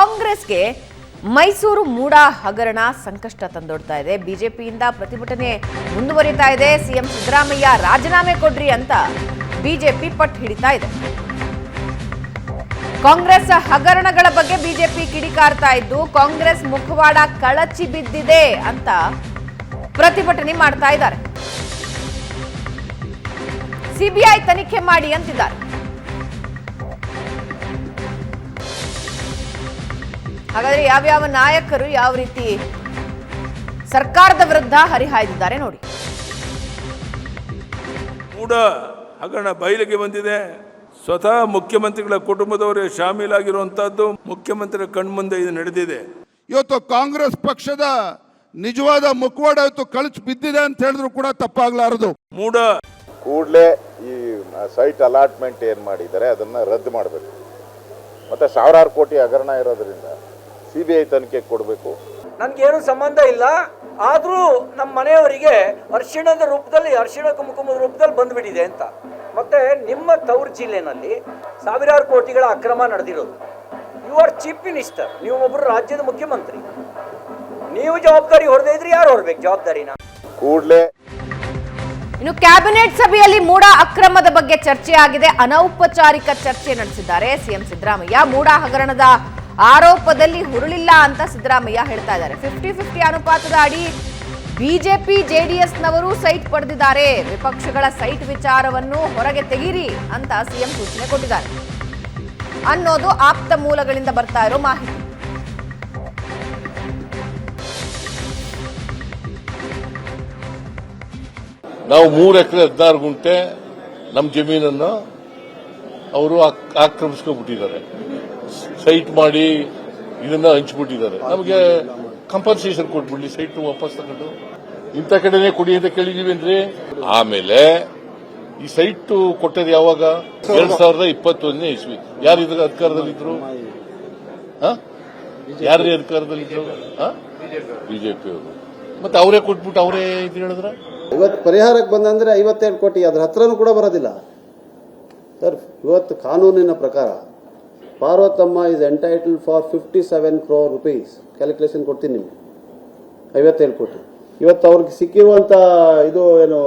ಕಾಂಗ್ರೆಸ್ಗೆ ಮೈಸೂರು ಮೂಡ ಹಗರಣ ಸಂಕಷ್ಟ ತಂದೊಡ್ತಾ ಇದೆ. ಬಿಜೆಪಿಯಿಂದ ಪ್ರತಿಭಟನೆ ಮುಂದುವರಿತಾ ಇದೆ. ಸಿಎಂ ಸಿದ್ದರಾಮಯ್ಯ ರಾಜೀನಾಮೆ ಕೊಡ್ರಿ ಅಂತ ಬಿಜೆಪಿ ಪಟ್ಟು ಹಿಡಿತಾ ಇದೆ. ಕಾಂಗ್ರೆಸ್ ಹಗರಣಗಳ ಬಗ್ಗೆ ಬಿಜೆಪಿ ಕಿಡಿಕಾರ್ತಾ ಇದ್ದು, ಕಾಂಗ್ರೆಸ್ ಮುಖವಾಡ ಕಳಚಿ ಬಿದ್ದಿದೆ ಅಂತ ಪ್ರತಿಭಟನೆ ಮಾಡ್ತಾ ಇದ್ದಾರೆ. ಸಿಬಿಐ ತನಿಖೆ ಮಾಡಿ ಅಂತಿದ್ದಾರೆ. ಹಾಗಾದ್ರೆ ಯಾವ್ಯಾವ ನಾಯಕರು ಯಾವ ರೀತಿ ಸರ್ಕಾರದ ವಿರುದ್ಧ ಹರಿಹಾಯ್ದಿದ್ದಾರೆ ನೋಡಿ. ಕೂಡ ಹಗರಣ ಬಯಲಿಗೆ ಬಂದಿದೆ. ಸ್ವತಃ ಮುಖ್ಯಮಂತ್ರಿಗಳ ಕುಟುಂಬದವರೇ ಶಾಮೀಲಾಗಿರುವಂತಹದ್ದು ಮುಖ್ಯಮಂತ್ರಿಗಳ ಕಣ್ಮುಂದೆ ಇದು ನಡೆದಿದೆ. ಇವತ್ತು ಕಾಂಗ್ರೆಸ್ ಪಕ್ಷದ ನಿಜವಾದ ಮುಖವಾಡ ಇವತ್ತು ಕಳಚಿ ಬಿದ್ದಿದೆ ಅಂತ ಹೇಳಿದ್ರು ಕೂಡ ತಪ್ಪಾಗ್ಲಾರದು. ಮೂಡ ಕೂಡಲೇ ಈ ಸೈಟ್ ಅಲಾಟ್ಮೆಂಟ್ ಏನು ಮಾಡಿದ್ದಾರೆ ಅದನ್ನು ರದ್ದು ಮಾಡಬೇಕು. ಮತ್ತು ಸಾವಿರಾರು ಕೋಟಿ ಹಗರಣ ಇರೋದ್ರಿಂದ ಸಿ ಬಿ ಐ ತನಿಖೆ ಕೊಡಬೇಕು. ನನಗೇನು ಸಂಬಂಧ ಇಲ್ಲ. ಆದರೂ ನಮ್ಮ ಮನೆಯವರಿಗೆ ಅರ್ಶಿಣದ ರೂಪದಲ್ಲಿ ಅರ್ಶಿಣ ಕುಮಕುಮದ ರೂಪದಲ್ಲಿ ಬಂದ್ಬಿಟ್ಟಿದೆ ಅಂತ. ಮತ್ತೆ ನಿಮ್ಮ ತವರು ಜಿಲ್ಲೆನಲ್ಲಿ ಸಾವಿರಾರು ಕೋಟಿಗಳ ಅಕ್ರಮ ನಡೆದಿರೋದು. ಯು ಆರ್ ಚೀಫ್ ಮಿನಿಸ್ಟರ್ ನೀವು ಒಬ್ಬರು ರಾಜ್ಯದ ಮುಖ್ಯಮಂತ್ರಿ. ನೀವು ಜವಾಬ್ದಾರಿ ಹೊರದೇ ಇದ್ರೆ ಯಾರು ಹೊರಬೇಕು ಜವಾಬ್ದಾರಿನ? ಕೂಡಲೇ ಇನ್ನು ಕ್ಯಾಬಿನೆಟ್ ಸಭೆಯಲ್ಲಿ ಮೂಡ ಅಕ್ರಮದ ಬಗ್ಗೆ ಚರ್ಚೆ ಆಗಿದೆ ಅನೌಪಚಾರಿಕ ಚರ್ಚೆ ನಡೆಸಿದ್ದಾರೆ. ಸಿಎಂ ಸಿದ್ದರಾಮಯ್ಯ ಮೂಡ ಹಗರಣದ ಆರೋಪದಲ್ಲಿ ಹುರುಳಿಲ್ಲ ಅಂತ ಸಿದ್ದರಾಮಯ್ಯ ಹೇಳ್ತಾ ಇದ್ದಾರೆ. ಫಿಫ್ಟಿ ಫಿಫ್ಟಿ ಅನುಪಾತದ ಅಡಿ ಬಿಜೆಪಿ, ಜೆಡಿಎಸ್ನವರು ಸೈಟ್ ಪಡೆದಿದ್ದಾರೆ. ವಿಪಕ್ಷಗಳ ಸೈಟ್ ವಿಚಾರವನ್ನು ಹೊರಗೆ ತೆಗೀರಿ ಅಂತ ಸಿಎಂ ಸೂಚನೆ ಕೊಟ್ಟಿದ್ದಾರೆ. ಅನ್ನೋದು ಆಪ್ತ ಮೂಲಗಳಿಂದ ಬರ್ತಾ ಇರೋ ಮಾಹಿತಿ. ನಾವು ಮೂರು ಎಕರೆ ಹದಿನಾರು ಗುಂಟೆ ನಮ್ಮ ಜಮೀನನ್ನು ಅವರು ಆಕ್ರಮಿಸ್ಕೊಂಡ್ಬಿಟ್ಟಿದ್ದಾರೆ. ಸೈಟ್ ಮಾಡಿ ಇದನ್ನ ಹಂಚ್ಬಿಟ್ಟಿದ್ದಾರೆ. ನಮಗೆ ಕಂಪನ್ಸೇಷನ್ ಕೊಟ್ಬಿಡ್ಲಿ ಸೈಟ್ ವಾಪಸ್ ತಗೊಂಡು. ಇಂಥ ಕಡೆನೇ ಕೊಡಿ ಅಂತ ಕೇಳಿದೀವೇನ್ರಿ ಆಮೇಲೆ ಈ ಸೈಟ್ ಕೊಟ್ಟದ್ದು ಯಾವಾಗ? ಎರಡ್ ಸಾವಿರದ ಇಪ್ಪತ್ತೊಂದನೇ ಇಸ್ವಿ. ಯಾರು ಇದ್ರ ಅಧಿಕಾರದಲ್ಲಿದ್ರು? ಯಾರೇ ಅಧಿಕಾರದಲ್ಲಿದ್ರು? ಬಿಜೆಪಿ ಅವರು. ಮತ್ತೆ ಅವರೇ ಕೊಟ್ಬಿಟ್ಟು ಅವರೇ ಇದು ಹೇಳಿದ್ರ? ಇವತ್ತು ಪರಿಹಾರಕ್ಕೆ ಬಂದಂದ್ರೆ ಐವತ್ತೆರಡು ಕೋಟಿ. ಅದ್ರ ಹತ್ರನೂ ಕೂಡ ಬರೋದಿಲ್ಲ. ಸರ್, ಇವತ್ತು ಕಾನೂನಿನ ಪ್ರಕಾರ Parvathamma is entitle for fifty seven crore rupees calculation ಕೊಡ್ತೀನಿ ನಿಮಗೆ. ಐವತ್ತೇಳು ಕೋಟಿ ಇವತ್ತು ಅವ್ರಿಗೆ ಸಿಕ್ಕಿರುವಂಥ ಇದು ಏನು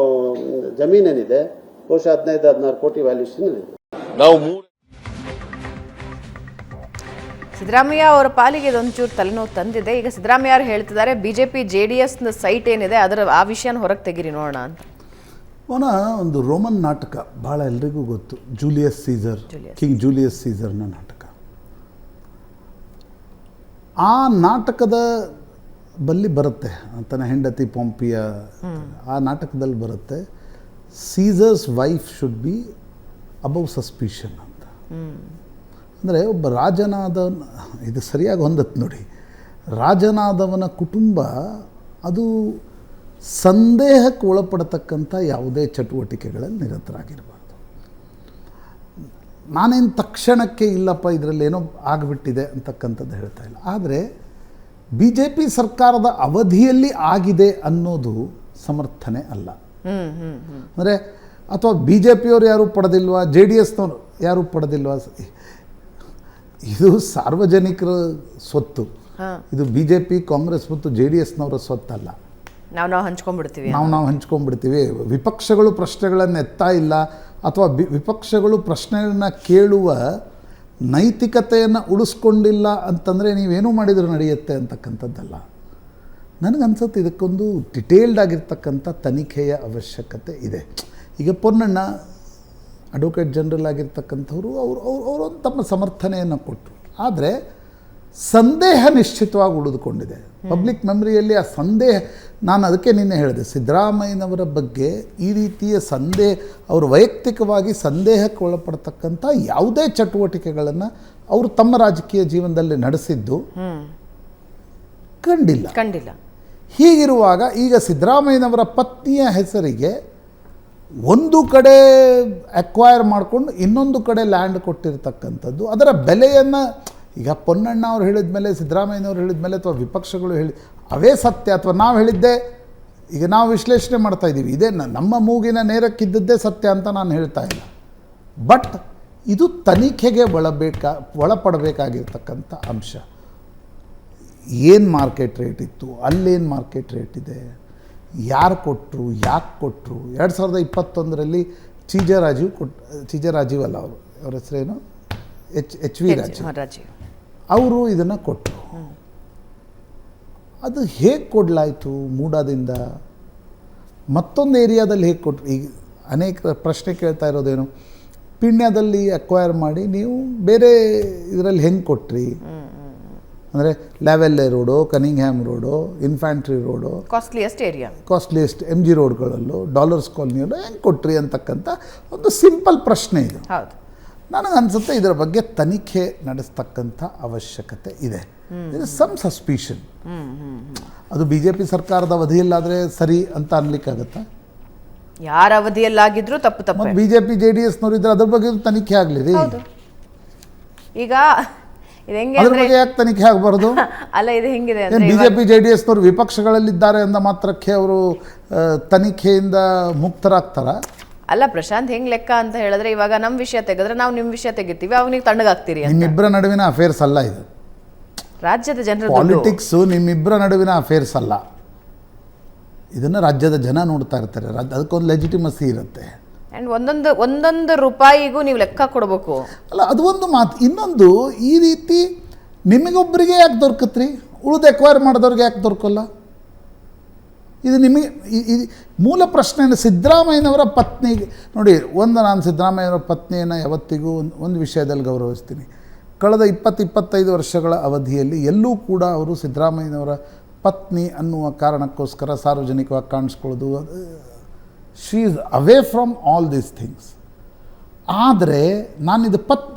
ಜಮೀನೇನಿದೆ ಬಹುಶಃ ಹದಿನೈದು ಹದಿನಾರು ಕೋಟಿ ವ್ಯಾಲ್ಯೂಷನ್ ಇದೆ. ನಾವು ಮೂರು ಸಿದ್ದರಾಮಯ್ಯ ಅವರ ಪಾಲಿಗೆ ಇದೊಂಚೂರು ತಲೆನೋವು ತಂದಿದೆ. ಈಗ ಸಿದ್ದರಾಮಯ್ಯ ಅವರು ಹೇಳ್ತಿದ್ದಾರೆ ಬಿಜೆಪಿ ಜೆಡಿಎಸ್ ಸೈಟ್ ಏನಿದೆ ಅದರ ಆ ವಿಷಯನ ಹೊರಗೆ ತೆಗಿರಿ ನೋಡೋಣ ಅಂತ. ಅವನ ಒಂದು ರೋಮನ್ ನಾಟಕ ಭಾಳ ಎಲ್ರಿಗೂ ಗೊತ್ತು. ಜೂಲಿಯಸ್ ಸೀಸರ್ ಕಿಂಗ್ ಜೂಲಿಯಸ್ ಸೀಸರ್ನ ನಾಟಕ. ಆ ನಾಟಕದ ಬಲ್ಲಿ ಬರುತ್ತೆ ತನ್ನ ಹೆಂಡತಿ ಪೊಂಪಿಯ ಆ ನಾಟಕದಲ್ಲಿ ಬರುತ್ತೆ Caesar's wife should be above suspicion ಅಂತ. ಅಂದರೆ ಒಬ್ಬ ರಾಜನಾದ ಇದು ಸರಿಯಾಗಿ ಹೊಂದತ್ತೆ ನೋಡಿ. ರಾಜನಾದವನ ಕುಟುಂಬ ಅದು ಸಂದೇಹಕ್ಕೆ ಒಳಪಡತಕ್ಕಂಥ ಯಾವುದೇ ಚಟುವಟಿಕೆಗಳಲ್ಲಿ ನಿರತರಾಗಿರಬಾರ್ದು ನಾನೇನು ತಕ್ಷಣಕ್ಕೆ ಇಲ್ಲಪ್ಪ ಇದರಲ್ಲಿ ಏನೋ ಆಗಿಬಿಟ್ಟಿದೆ ಅಂತಕ್ಕಂಥದ್ದು ಹೇಳ್ತಾ ಇಲ್ಲ. ಆದರೆ ಬಿ ಜೆ ಪಿ ಸರ್ಕಾರದ ಅವಧಿಯಲ್ಲಿ ಆಗಿದೆ ಅನ್ನೋದು ಸಮರ್ಥನೆ ಅಲ್ಲ. ಅಂದರೆ ಅಥವಾ ಬಿ ಜೆ ಪಿಯವರು ಯಾರೂ ಪಡೆದಿಲ್ವಾ ಜೆ ಡಿ ಎಸ್ನವರು ಯಾರೂ ಪಡೆದಿಲ್ವಾ? ಇದು ಸಾರ್ವಜನಿಕರ ಸ್ವತ್ತು. ಇದು ಬಿ ಜೆ ಪಿ ಕಾಂಗ್ರೆಸ್ ಮತ್ತು ಜೆ ಡಿ ಎಸ್ನವರ ಸ್ವತ್ತಲ್ಲ. ನಾವು ನಾವು ಹಂಚ್ಕೊಂಡ್ಬಿಡ್ತೀವಿ ನಾವು ನಾವು ಹಂಚ್ಕೊಂಡ್ಬಿಡ್ತೀವಿ. ವಿಪಕ್ಷಗಳು ಪ್ರಶ್ನೆಗಳನ್ನು ಎತ್ತಾ ಇಲ್ಲ ಅಥವಾ ವಿಪಕ್ಷಗಳು ಪ್ರಶ್ನೆಗಳನ್ನ ಕೇಳುವ ನೈತಿಕತೆಯನ್ನು ಉಳಿಸ್ಕೊಂಡಿಲ್ಲ ಅಂತಂದರೆ ನೀವೇನು ಮಾಡಿದರೂ ನಡೆಯುತ್ತೆ ಅಂತಕ್ಕಂಥದ್ದಲ್ಲ. ನನಗನ್ಸುತ್ತೆ ಇದಕ್ಕೊಂದು ಡಿಟೇಲ್ಡ್ ಆಗಿರ್ತಕ್ಕಂಥ ತನಿಖೆಯ ಅವಶ್ಯಕತೆ ಇದೆ. ಈಗ ಪೊನ್ನಣ್ಣ ಅಡ್ವೊಕೇಟ್ ಜನರಲ್ ಆಗಿರ್ತಕ್ಕಂಥವ್ರು ಅವರು ಅವರು ಅವರೊಂದು ತಮ್ಮ ಸಮರ್ಥನೆಯನ್ನು ಕೊಟ್ಟರು ಆದರೆ ಸಂದೇಹ ನಿಶ್ಚಿತವಾಗಿ ಉಳಿದುಕೊಂಡಿದೆ. ಪಬ್ಲಿಕ್ ಮೆಮರಿಯಲ್ಲಿ ಆ ಸಂದೇಹ ನಾನು ಅದಕ್ಕೆ ನಿನ್ನೆ ಹೇಳಿದೆ ಸಿದ್ದರಾಮಯ್ಯನವರ ಬಗ್ಗೆ ಈ ರೀತಿಯ ಸಂದೇಹ ಅವರು ವೈಯಕ್ತಿಕವಾಗಿ ಸಂದೇಹಕ್ಕೆ ಒಳಪಡ್ತಕ್ಕಂಥ ಯಾವುದೇ ಚಟುವಟಿಕೆಗಳನ್ನು ಅವರು ತಮ್ಮ ರಾಜಕೀಯ ಜೀವನದಲ್ಲಿ ನಡೆಸಿದ್ದು ಕಂಡಿಲ್ಲ. ಕಂಡಿಲ್ಲ. ಹೀಗಿರುವಾಗ ಈಗ ಸಿದ್ದರಾಮಯ್ಯನವರ ಪತ್ನಿಯ ಹೆಸರಿಗೆ ಒಂದು ಕಡೆ ಅಕ್ವೈರ್ ಮಾಡಿಕೊಂಡು ಇನ್ನೊಂದು ಕಡೆ ಲ್ಯಾಂಡ್ ಕೊಟ್ಟಿರ್ತಕ್ಕಂಥದ್ದು ಅದರ ಬೆಲೆಯನ್ನು ಈಗ ಪೊನ್ನಣ್ಣ ಅವ್ರು ಹೇಳಿದ ಮೇಲೆ ಸಿದ್ದರಾಮಯ್ಯನವ್ರು ಹೇಳಿದ ಮೇಲೆ ಅಥವಾ ವಿಪಕ್ಷಗಳು ಹೇಳಿ ಅವೇ ಸತ್ಯ ಅಥವಾ ನಾವು ಹೇಳಿದ್ದೆ ಈಗ ನಾವು ವಿಶ್ಲೇಷಣೆ ಮಾಡ್ತಾ ಇದ್ದೀವಿ ಇದೇ ನಮ್ಮ ಮೂಗಿನ ನೇರಕ್ಕಿದ್ದದ್ದೇ ಸತ್ಯ ಅಂತ ನಾನು ಹೇಳ್ತಾ ಇಲ್ಲ. ಬಟ್ ಇದು ತನಿಖೆಗೆ ಒಳಬೇಕಾ ಒಳಪಡಬೇಕಾಗಿರ್ತಕ್ಕಂಥ ಅಂಶ. ಏನು ಮಾರ್ಕೆಟ್ ರೇಟ್ ಇತ್ತು ಅಲ್ಲೇನು ಮಾರ್ಕೆಟ್ ರೇಟ್ ಇದೆ ಯಾರು ಕೊಟ್ಟರು ಯಾಕೆ ಕೊಟ್ಟರು ಎರಡು ಸಾವಿರದ ಇಪ್ಪತ್ತೊಂದರಲ್ಲಿ ಚೀಜ ರಾಜೀವ್ ಕೊಟ್ ಚೀಜ ರಾಜೀವ್ ಅಲ್ಲ ಅವರು ಅವ್ರ ಹೆಸರೇನು? H H V Rajeev. Rajeev. ಅವರು ಇದನ್ನು ಕೊಟ್ಟರು. ಅದು ಹೇಗೆ ಕೊಡಲಾಯಿತು ಮೂಡಾದಿಂದ? ಮತ್ತೊಂದು ಏರಿಯಾದಲ್ಲಿ ಹೇಗೆ ಕೊಟ್ಟರು ಈಗ ಅನೇಕ ಪ್ರಶ್ನೆ ಕೇಳ್ತಾ ಇರೋದೇನು? ಪಿಣ್ಯದಲ್ಲಿ ಅಕ್ವೈರ್ ಮಾಡಿ ನೀವು ಬೇರೆ ಇದರಲ್ಲಿ ಹೆಂಗೆ ಕೊಟ್ರಿ? ಅಂದರೆ Lavelle road Cunningham road Infantry road costliest area costliest M G ರೋಡ್ಗಳಲ್ಲೂ dollars ಕಾಲೋನಿಯಲ್ಲೂ ಹೆಂಗೆ ಕೊಟ್ರಿ ಅಂತಕ್ಕಂಥ ಒಂದು ಸಿಂಪಲ್ ಪ್ರಶ್ನೆ ಇದು. ಹೌದು. ನನಗನ್ಸುತ್ತೆ ಇದರ ಬಗ್ಗೆ ತನಿಖೆ ನಡೆಸ್ತಕ್ಕಂಥ ಅವಶ್ಯಕತೆ ಇದೆ. ಸಮ್ ಸಸ್ಪಿಷನ್ ಅದು ಬಿ ಜೆ ಪಿ ಸರ್ಕಾರದ ಅವಧಿಯಲ್ಲಾದರೆ ಸರಿ ಅಂತ ಅನ್ಲಿಕ್ಕಾಗತ್ತಾ? ಯಾರ ಅವಧಿಯಲ್ಲಾಗಿದ್ರು ತಪ್ಪು ತಪ್ಪು. B J P J D ಎಸ್ನವ್ರು ಇದ್ರೆ ಅದ್ರ ಬಗ್ಗೆ ತನಿಖೆ ಆಗಲಿ ರೀ ಈಗ ಇದು ಹೆಂಗೆ ಅದ್ರ ಬಗ್ಗೆ ಯಾಕೆ ತನಿಖೆ ಆಗಬಾರ್ದು? ಅಲ್ಲ ಇದು ಹೆಂಗಿದೆ ಏನು ಅಂದ್ರೆ B J P J D ಎಸ್ನವರು ವಿಪಕ್ಷಗಳಲ್ಲಿದ್ದಾರೆ ಅಂದ ಮಾತ್ರಕ್ಕೆ ಅವರು ತನಿಖೆಯಿಂದ ಮುಕ್ತರಾಗ್ತಾರ? ಅಲ್ಲ ಪ್ರಶಾಂತ್ ಹೆಂಗ್ ಲೆಕ್ಕ ಅಂತ ಹೇಳಿದ್ರೆ ಇವಾಗ ನಮ್ಮ ವಿಷಯ ತೆಗೆದ್ರೆ ನಾವು ನಿಮ್ಮ ವಿಷಯ ತೆಗಿತೀವಿ ಅವ್ನಿಗೆ ತಣ್ಣಗಾಗ್ತೀರಿ ಅಂತ. ನಿಮ್ಮಿಬ್ಬರ ನಡುವಿನ ಅಫೇರ್ಸ್ ಅಲ್ಲ ಇದು. ರಾಜ್ಯದ ಜನರ ದುಡ್ಡು. ಪಾಲಿಟಿಕ್ಸು ನಿಮ್ಮಿಬ್ಬರ ನಡುವಿನ ಅಫೇರ್ಸ್ ಅಲ್ಲ. ಇದನ್ನು ರಾಜ್ಯದ ಜನ ನೋಡ್ತಾ ಇರ್ತಾರೆ. ರಾಜ್ಯ ಅದಕ್ಕೊಂದು ಲೆಜಿಟಿಮಸಿ ಇರುತ್ತೆ. ಅಂಡ್ ಒಂದೊಂದು ಒಂದೊಂದು ರೂಪಾಯಿಗೂ ನೀವು ಲೆಕ್ಕ ಕೊಡಬೇಕು. ಅಲ್ಲ ಅದು ಒಂದು ಮಾತು ಇನ್ನೊಂದು ಈ ರೀತಿ ನಿಮಗೊಬ್ಬರಿಗೆ ಯಾಕೆ ದೊರಕತ್ರಿ? ಉಳಿದು ಎಕ್ವೈರ್ ಮಾಡಿದವ್ರಿಗೆ ಯಾಕೆ ದೊರಕಲ್ಲ? ಇದು ನಿಮಗೆ ಇದು ಮೂಲ ಪ್ರಶ್ನೆ ಸಿದ್ದರಾಮಯ್ಯನವರ ಪತ್ನಿಗೆ ನೋಡಿ, ಒಂದು ನಾನು ಸಿದ್ದರಾಮಯ್ಯನವರ ಪತ್ನಿಯನ್ನು ಯಾವತ್ತಿಗೂ ಒಂದು ಒಂದು ವಿಷಯದಲ್ಲಿ ಗೌರವಿಸ್ತೀನಿ. ಕಳೆದ ಇಪ್ಪತ್ತು, ಇಪ್ಪತ್ತೈದು ವರ್ಷಗಳ ಅವಧಿಯಲ್ಲಿ ಎಲ್ಲೂ ಕೂಡ ಅವರು ಸಿದ್ದರಾಮಯ್ಯನವರ ಪತ್ನಿ ಅನ್ನುವ ಕಾರಣಕ್ಕೋಸ್ಕರ ಸಾರ್ವಜನಿಕವಾಗಿ ಕಾಣಿಸ್ಕೊಳ್ಳೋದು she is away from all these things ಆದರೆ ನಾನು ಇದು ಪತ್,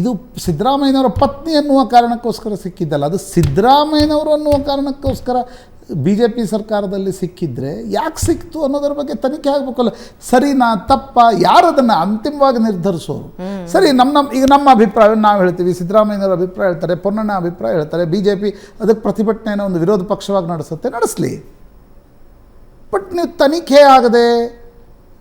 ಇದು ಸಿದ್ದರಾಮಯ್ಯನವರ ಪತ್ನಿ ಅನ್ನುವ ಕಾರಣಕ್ಕೋಸ್ಕರ ಸಿಕ್ಕಿದ್ದಲ್ಲ, ಅದು ಸಿದ್ದರಾಮಯ್ಯನವರು ಅನ್ನುವ ಕಾರಣಕ್ಕೋಸ್ಕರ ಬಿ ಜೆ ಪಿ ಸರ್ಕಾರದಲ್ಲಿ ಸಿಕ್ಕಿದ್ರೆ ಯಾಕೆ ಸಿಕ್ತು ಅನ್ನೋದ್ರ ಬಗ್ಗೆ ತನಿಖೆ ಆಗ್ಬೇಕಲ್ಲ. ಸರಿನಾ ತಪ್ಪ ಯಾರು ಅದನ್ನು ಅಂತಿಮವಾಗಿ ನಿರ್ಧರಿಸೋರು? ಸರಿ ನಮ್ಮ ನಮ್ಮ ಈಗ ನಮ್ಮ ಅಭಿಪ್ರಾಯ ನಾವು ಹೇಳ್ತೀವಿ ಸಿದ್ದರಾಮಯ್ಯನವರ ಅಭಿಪ್ರಾಯ ಹೇಳ್ತಾರೆ ಪೊನ್ನಣ್ಣ ಅಭಿಪ್ರಾಯ ಹೇಳ್ತಾರೆ ಬಿ ಜೆ ಪಿ ಅದಕ್ಕೆ ಪ್ರತಿಭಟನೆಯನ್ನು ಒಂದು ವಿರೋಧ ಪಕ್ಷವಾಗಿ ನಡೆಸುತ್ತೆ ನಡೆಸಲಿ. ಬಟ್ ನೀವು ತನಿಖೆ ಆಗದೆ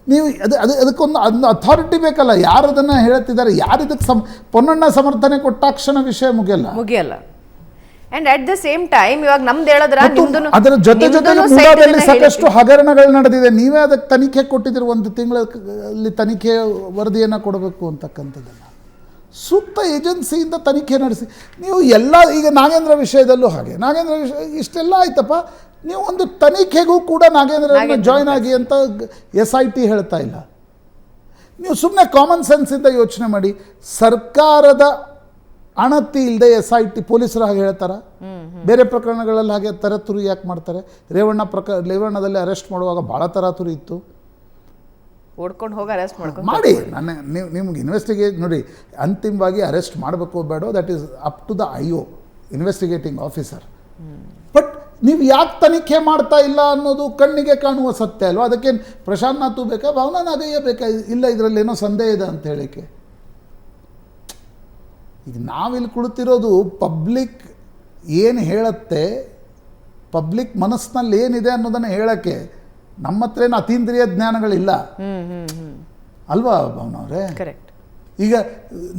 ನೀವು ಅದು ಅದು ಅದಕ್ಕೊಂದು ಒಂದು ಅಥಾರಿಟಿ ಬೇಕಲ್ಲ ಯಾರು ಅದನ್ನು ಹೇಳ್ತಿದ್ದಾರೆ ಯಾರು ಇದಕ್ಕೆ ಸಮ ಪೊನ್ನಣ್ಣ ಸಮರ್ಥನೆ ಕೊಟ್ಟಾಕ್ಷಣ ವಿಷಯ ಮುಗಿಯಲ್ಲ. ಮುಗಿಯಲ್ಲ. And at the same time ಇವಾಗ ನಮ್ದು ಹೇಳಿದ್ರ ಅದರ ಜೊತೆ ಸಾಕಷ್ಟು ಹಗರಣಗಳು ನಡೆದಿದೆ. ನೀವೇ ಅದಕ್ಕೆ ತನಿಖೆ ಕೊಟ್ಟಿದ್ದೀರಿ ಒಂದು ತಿಂಗಳಲ್ಲಿ ತನಿಖೆ ವರದಿಯನ್ನು ಕೊಡಬೇಕು ಅಂತಕ್ಕಂಥದ್ದನ್ನು. ಸೂಕ್ತ ಏಜೆನ್ಸಿಯಿಂದ ತನಿಖೆ ನಡೆಸಿ. ನೀವು ಎಲ್ಲ ಈಗ ನಾಗೇಂದ್ರ ವಿಷಯದಲ್ಲೂ ಹಾಗೆ. ನಾಗೇಂದ್ರ ವಿಷಯ ಇಷ್ಟೆಲ್ಲ ಆಯ್ತಪ್ಪ. ನೀವು ಒಂದು ತನಿಖೆಗೂ ಕೂಡ ನಾಗೇಂದ್ರ ಜಾಯ್ನ್ ಆಗಿ ಅಂತ ಎಸ್ ಐ ಟಿ ಹೇಳ್ತಾ ಇಲ್ಲ. ನೀವು ಸುಮ್ಮನೆ ಕಾಮನ್ ಸೆನ್ಸಿಂದ ಯೋಚನೆ ಮಾಡಿ. ಸರ್ಕಾರದ ಅಣತಿ ಇಲ್ಲದೆ ಎಸ್ ಐ ಟಿ ಪೊಲೀಸರು ಹಾಗೆ ಹೇಳ್ತಾರೆ. ಬೇರೆ ಪ್ರಕರಣಗಳಲ್ಲಿ ಹಾಗೆ ತರತುರಿ ಯಾಕೆ ಮಾಡ್ತಾರೆ? ರೇವಣ್ಣ ಪ್ರಕ ರೇವಣ್ಣದಲ್ಲಿ ಅರೆಸ್ಟ್ ಮಾಡುವಾಗ ಭಾಳ ತರಾತುರಿ ಇತ್ತು. ಓಡ್ಕೊಂಡು ಹೋಗಿ ಅರೆಸ್ಟ್ ಮಾಡ್ಕೊಂಡು ಮಾಡಿ ನನ್ನ ನೀವು ನಿಮ್ಗೆ ಇನ್ವೆಸ್ಟಿಗೇಟ್ ನೋಡಿ ಅಂತಿಮವಾಗಿ ಅರೆಸ್ಟ್ ಮಾಡಬೇಕು ಬೇಡೋ that is up to the I O investigating officer but ನೀವು ಯಾಕೆ ತನಿಖೆ ಮಾಡ್ತಾ ಇಲ್ಲ ಅನ್ನೋದು ಕಣ್ಣಿಗೆ ಕಾಣುವ ಸತ್ಯ ಅಲ್ವಾ? ಅದಕ್ಕೆ ಪ್ರಶಾಂತ್ ನಾತು ಬೇಕಾ ಭಾವನಾ ನಾಗಯ್ಯ ಬೇಕಾ? ಇಲ್ಲ ಇದರಲ್ಲಿ ಏನೋ ಸಂದೇಹ ಇದೆ ಅಂತ ಹೇಳಿಕೆ ಈಗ ನಾವಿಲ್ಲಿ ಕುಳಿತಿರೋದು ಪಬ್ಲಿಕ್ ಏನು ಹೇಳುತ್ತೆ ಪಬ್ಲಿಕ್ ಮನಸ್ಸಿನಲ್ಲಿ ಏನಿದೆ ಅನ್ನೋದನ್ನು ಹೇಳೋಕ್ಕೆ ನಮ್ಮ ಹತ್ರ ಏನು ಅತೀಂದ್ರಿಯ ಜ್ಞಾನಗಳಿಲ್ಲ. ಅಲ್ವಾ ಭಾವನವ್ರೆ ಕರೆಕ್ಟ್ ಈಗ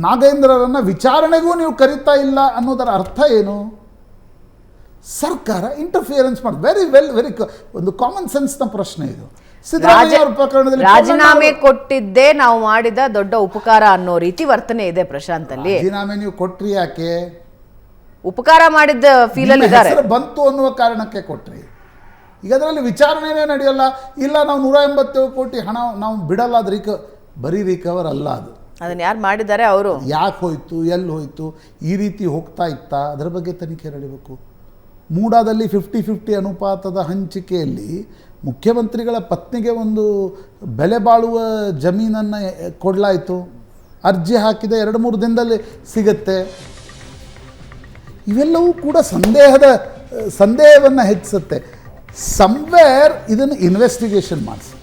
ನಾಗೇಂದ್ರರನ್ನ ವಿಚಾರಣೆಗೂ ನೀವು ಕರಿತಾ ಇಲ್ಲ ಅನ್ನೋದರ ಅರ್ಥ ಏನು? ಸರ್ಕಾರ ಇಂಟರ್ಫಿಯರೆನ್ಸ್ ಮಾಡಿ ವೆರಿ ವೆಲ್ ವೆರಿ ಒಂದು ಕಾಮನ್ ಸೆನ್ಸ್ನ ಪ್ರಶ್ನೆ ಇದು. ಸಿದ್ದರಾಮಯ್ಯ ಅವ್ರ ಪ್ರಕರಣದಲ್ಲಿ ರಾಜೀನಾಮೆ ಕೊಟ್ಟಿದ್ದೇ ನಾವು ಮಾಡಿದ ದೊಡ್ಡ ಉಪಕಾರ ಅನ್ನೋ ರೀತಿ ವರ್ತನೆ ಇದೆ ಪ್ರಶಾಂತ್ ಅಲ್ಲಿ ರಾಜೀನಾಮೆ ನೀವು ಕೊಟ್ರಿ ಯಾಕೆ? ಉಪಕಾರ ಮಾಡಿದ್ದ ಫೀಲ್ ಅಲ್ಲಿ ಇದ್ದಾರೆ. ಹೆಸರು ಬಂತು ಅನ್ನುವ ಕಾರಣಕ್ಕೆ ಕೊಟ್ರಿ. ಈಗ ಅದರಲ್ಲಿ ವಿಚಾರಣೆನೇ ನಡೆಯಲ್ಲ ಇಲ್ಲ ನಾವು ನೂರ ಎಂಬತ್ತೇಳು ಕೋಟಿ ಹಣ ನಾವು ಬಿಡಲ್ಲ ಅದು ರಿಕ ಬರೀ ರಿಕವರ್ ಅಲ್ಲ ಅದು. ಅದನ್ನ ಯಾರು ಮಾಡಿದ್ದಾರೆ ಅವರು? ಯಾಕೆ ಹೋಯ್ತು ಎಲ್ಲಿ ಹೋಯ್ತು ಈ ರೀತಿ ಹೋಗ್ತಾ ಇತ್ತಾ ಅದರ ಬಗ್ಗೆ ತನಿಖೆ ನಡೀಬೇಕು. ಮೂಡಾದಲ್ಲಿ ಫಿಫ್ಟಿ ಫಿಫ್ಟಿ ಅನುಪಾತದ ಹಂಚಿಕೆಯಲ್ಲಿ ಮುಖ್ಯಮಂತ್ರಿಗಳ ಪತ್ನಿಗೆ ಒಂದು ಬೆಲೆ ಬಾಳುವ ಜಮೀನನ್ನು ಕೊಡಲಾಯಿತು. ಅರ್ಜಿ ಹಾಕಿದ ಎರಡು ಮೂರು ದಿನದಲ್ಲಿ ಸಿಗತ್ತೆ. ಇವೆಲ್ಲವೂ ಕೂಡ ಸಂದೇಹದ ಸಂದೇಹವನ್ನು ಹೆಚ್ಚಿಸುತ್ತೆ. ಸಮ್ವೇರ್ ಇದನ್ನು ಇನ್ವೆಸ್ಟಿಗೇಷನ್ ಮಾಡಿಸಿ.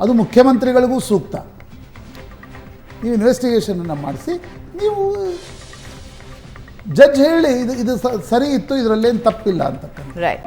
ಅದು ಮುಖ್ಯಮಂತ್ರಿಗಳಿಗೂ ಸೂಕ್ತ. ನೀವು ಇನ್ವೆಸ್ಟಿಗೇಷನನ್ನು ಮಾಡಿಸಿ. ನೀವು ಜಡ್ಜ್ ಹೇಳಿ ಇದು ಇದು ಸರಿ ಇತ್ತು ಇದರಲ್ಲೇನು ತಪ್ಪಿಲ್ಲ ಅಂತಕ್ಕಂಥ. ರೈಟ್